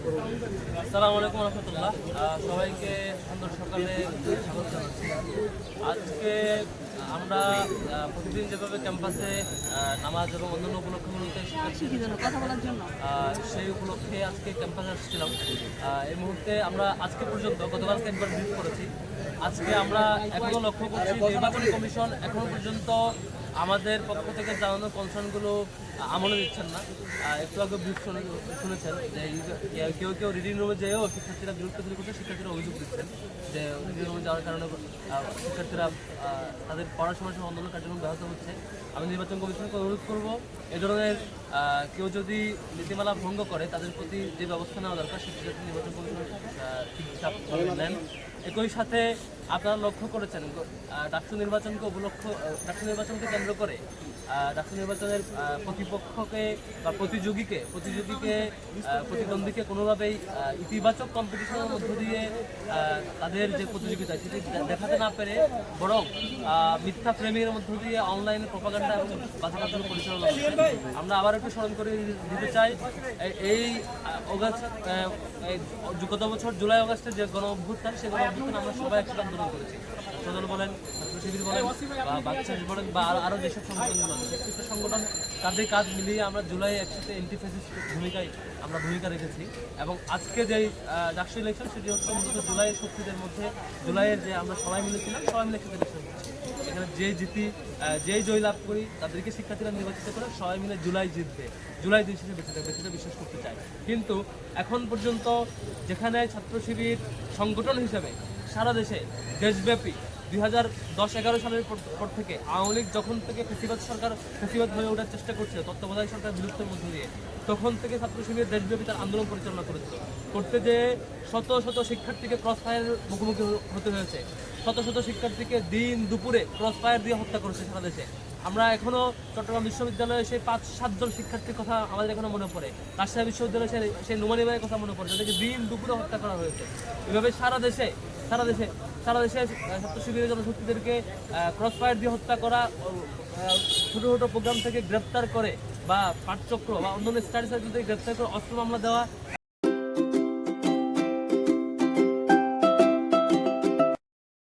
আসসালামু আলাইকুম রহমতুল্লাহ। সবাইকে সুন্দর সকালে স্বাগত জানাচ্ছি। আজকে আমরা প্রতিদিন যেভাবে ক্যাম্পাসে নামাজ এবং অন্যান্য উপলক্ষগুলোতে জন্য? আহ, সেই উপলক্ষে আজকে ক্যাম্পাসে আসছিলাম। এই মুহূর্তে আমরা আজকে পর্যন্ত গতকালকে একবার ভিজিট করেছি। আজকে আমরা এখনও লক্ষ্য করছি নির্বাচন কমিশন এখনও পর্যন্ত আমাদের পক্ষ থেকে জানানো কনসার্নগুলো আমলে দিচ্ছেন না। একটু আগে ব্রিফ শুনে শুনেছেন যে কেউ কেউ রিডিং রুমে যেয়েও শিক্ষার্থীরা বিরক্ত করছে শিক্ষার্থীরা অভিযোগ দিচ্ছেন যে রিডিং রুমে যাওয়ার কারণে শিক্ষার্থীরা তাদের পড়াশোনার সময় আন্দোলন কার্যক্রম ব্যাহত হচ্ছে। আমি নির্বাচন কমিশনকে অনুরোধ করব, এ ধরনের কেউ যদি নীতিমালা ভঙ্গ করে, তাদের প্রতি যে ব্যবস্থা নেওয়া দরকার, সেটি যাতে নির্বাচন কমিশন ঠিকঠাক নেন। একই সাথে আপনারা লক্ষ্য করেছেন ডাকসু নির্বাচনকে উপলক্ষ ডাকসু নির্বাচনকে কেন্দ্র করে ডাকসু নির্বাচনের প্রতিপক্ষকে বা প্রতিযোগীকে প্রতিযোগীকে প্রতিদ্বন্দ্বীকে কোনোভাবেই ইতিবাচক কম্পিটিশনের মধ্য দিয়ে তাদের যে প্রতিযোগিতা সেটি দেখাতে না পেরে বরং মিথ্যা প্রেমের মধ্য দিয়ে অনলাইনে প্রপাগান্ডা এবং বাজারগুলো পরিচালনা আমরা আবার একটু স্মরণ করে দিতে চাই এই- অগাস্ট গত বছর জুলাই, অগাস্টে যে গণ অভ্যুত্থান সেই গণ অভ্যুত্থান আমরা সবাই একসাথে আন্দোলন করেছি। সদল বলেন শিবির বলেন বা বাচ্চা বলেন বা আরো- আরও যেসব সংগঠনগুলো সংগঠন তাদের কাজ মিলিয়ে আমরা জুলাই একসাথে এন্টিফেসিস ভূমিকায় আমরা ভূমিকা রেখেছি এবং আজকে যে ডাকসু ইলেকশন সেটি হচ্ছে মূলত জুলাইয়ের শক্তিদের মধ্যে জুলাইয়ের যে আমরা সবাই মিলেছিলাম সবাই মিলে একসাথে ইলেকশন এখানে যে জিতি যেই জয় লাভ করি তাদেরকে শিক্ষার্থীরা নির্বাচিত করে সবাই মিলে জুলাই জিতবে জুলাই দিন শেষে বেঁচে থাকবে সেটা বিশ্বাস করতে চাই কিন্তু এখন পর্যন্ত যেখানে ছাত্র শিবির সংগঠন হিসেবে সারা দেশে দেশব্যাপী দুই হাজার দশ এগারো সালের পর থেকে আওয়ামী লীগ যখন থেকে ফেসিবাদ সরকার ফেসিবাদ হয়ে ওঠার চেষ্টা করছিল, তত্ত্বাবধায়ক সরকার বিলুপ্তের মধ্য দিয়ে, তখন থেকে ছাত্র শিবির দেশব্যাপী তার আন্দোলন পরিচালনা করেছিল। করতে যে শত শত শিক্ষার্থীকে ক্রস ফায়ারের মুখোমুখি হতে হয়েছে, শত শত শিক্ষার্থীকে দিন দুপুরে ক্রস ফায়ার দিয়ে হত্যা করেছে সারা দেশে। আমরা এখনও চট্টগ্রাম বিশ্ববিদ্যালয়ে সেই পাঁচ, সাতজন শিক্ষার্থীর কথা আমাদের এখনও মনে পড়ে। রাজশাহী বিশ্ববিদ্যালয়ে সেই সেই নুমানি ভাইয়ের কথা মনে পড়ে, যাদেরকে দিন দুপুরে হত্যা করা হয়েছে। এভাবে সারা দেশে সারা দেশে সারা দেশে ছাত্রশিবিরের ছাত্র শিবিরের জনশক্তিদেরকে ক্রস ফায়ার দিয়ে হত্যা করা ছোটো ছোট প্রোগ্রাম থেকে গ্রেপ্তার করে বা পাঠচক্র বা অন্যান্য স্টাডি সার্কেল থেকে গ্রেপ্তার করে অস্ত্র মামলা দেওয়া